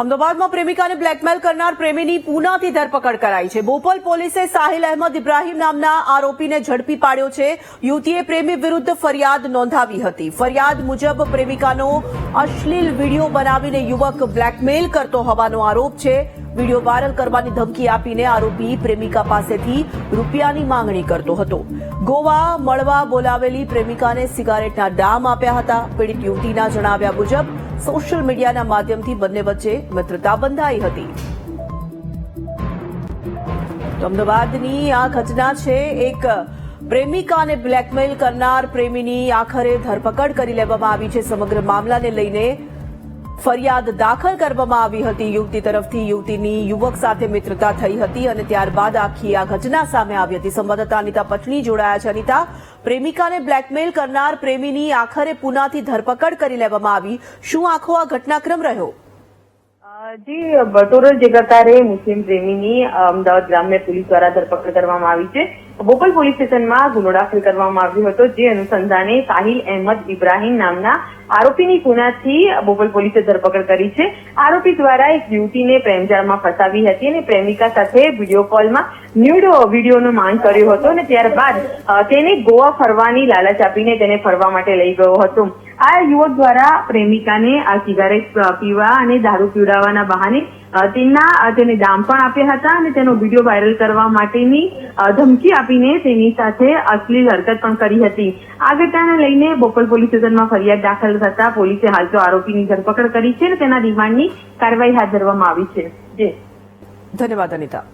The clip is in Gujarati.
અમદાવાદમાં પ્રેમિકાને બ્લેકમેલ કરનાર પ્રેમીની પૂનાથી ધરપકડ કરાઈ છે. બોપલ પોલીસે સાહિલ અહેમદ ઇબ્રાહીમ નામના આરોપીને ઝડપી પાડ્યો છે. યુવતીએ પ્રેમી વિરુદ્ધ ફરિયાદ નોંધાવી હતી. ફરિયાદ મુજબ પ્રેમિકાનો અશ્લીલ વીડિયો બનાવીને યુવક બ્લેકમેલ કરતો હોવાનો આરોપ છે. વીડિયો વાયરલ કરવાની ધમકી આપીને આરોપી પ્રેમિકા પાસેથી રૂપિયાની માંગણી કરતો હતો. ગોવા મળવા બોલાવેલી પ્રેમિકાને સિગારેટના ડામ આપ્યા હતા. પીડિત યુવતીના જણાવ્યા મુજબ સોશિયલ મીડિયાના માધ્યમથી બંને વચ્ચે મિત્રતા બંધાઈ હતી. અમદાવાદની આ ઘટના છે. એક પ્રેમિકાને બ્લેકમેલ કરનાર પ્રેમીની આખરે ધરપકડ કરી લેવામાં આવી છે. સમગ્ર મામલાને લઈને ફરિયાદ દાખલ કરવામાં આવી હતી. યુવતી તરફથી યુવતીની યુવક સાથે મિત્રતા થઈ હતી અને ત્યારબાદ આખી આ ઘટના સામે આવી હતી. સંવાદદાતા અનિતા પટણી જોડાયા છે. અનિતા, પ્રેમિકાને બ્લેકમેલ કરનાર પ્રેમીની આખરે પુનાથી ધરપકડ કરી લેવામાં આવી. શું આખો આ ઘટનાક્રમ રહ્યો? જી બટોરલ જે મુસ્લિમ પ્રેમીની અમદાવાદ ગ્રામ્ય પોલીસ દ્વારા ધરપકડ કરવામાં આવી છે. બોપલ પોલીસ સ્ટેશનમાં ગુનો દાખલ કરવામાં આવ્યો હતો, જે અનુસંધાને સાહિલ અહેમદ ઇબ્રાહીમ નામના આરોપીની ગુનાથી બોપલ પોલીસે ધરપકડ કરી છે. આરોપી દ્વારા એક યુવતીને પ્રેમજાળમાં ફસાવી હતી અને પ્રેમિકા સાથે વીડિયો કોલમાં ન્યૂડ વિડીયોનો માંગ કર્યો હતો અને ત્યારબાદ તેને ગોવા ફરવાની લાલચ આપીને તેને ફરવા માટે લઈ ગયો હતો. આ યુવક દ્વારા પ્રેમિકાને આ સિગારેટ પીવા અને દારૂ પીવડાવવાના બહાને તેના તેને દામ પણ આપ્યા હતા અને તેનો વીડિયો વાયરલ કરવા માટેની ધમકી આપીને તેની સાથે અશ્લીલ હરકત પણ કરી હતી. આ ઘટનાને લઈને બોપલ પોલીસ સ્ટેશનમાં ફરિયાદ દાખલ થતા પોલીસે હાલ તો આરોપીની ધરપકડ કરી છે અને તેના રિમાન્ડની કાર્યવાહી હાથ ધરવામાં આવી છે. જે ધન્યવાદ, અનિતા.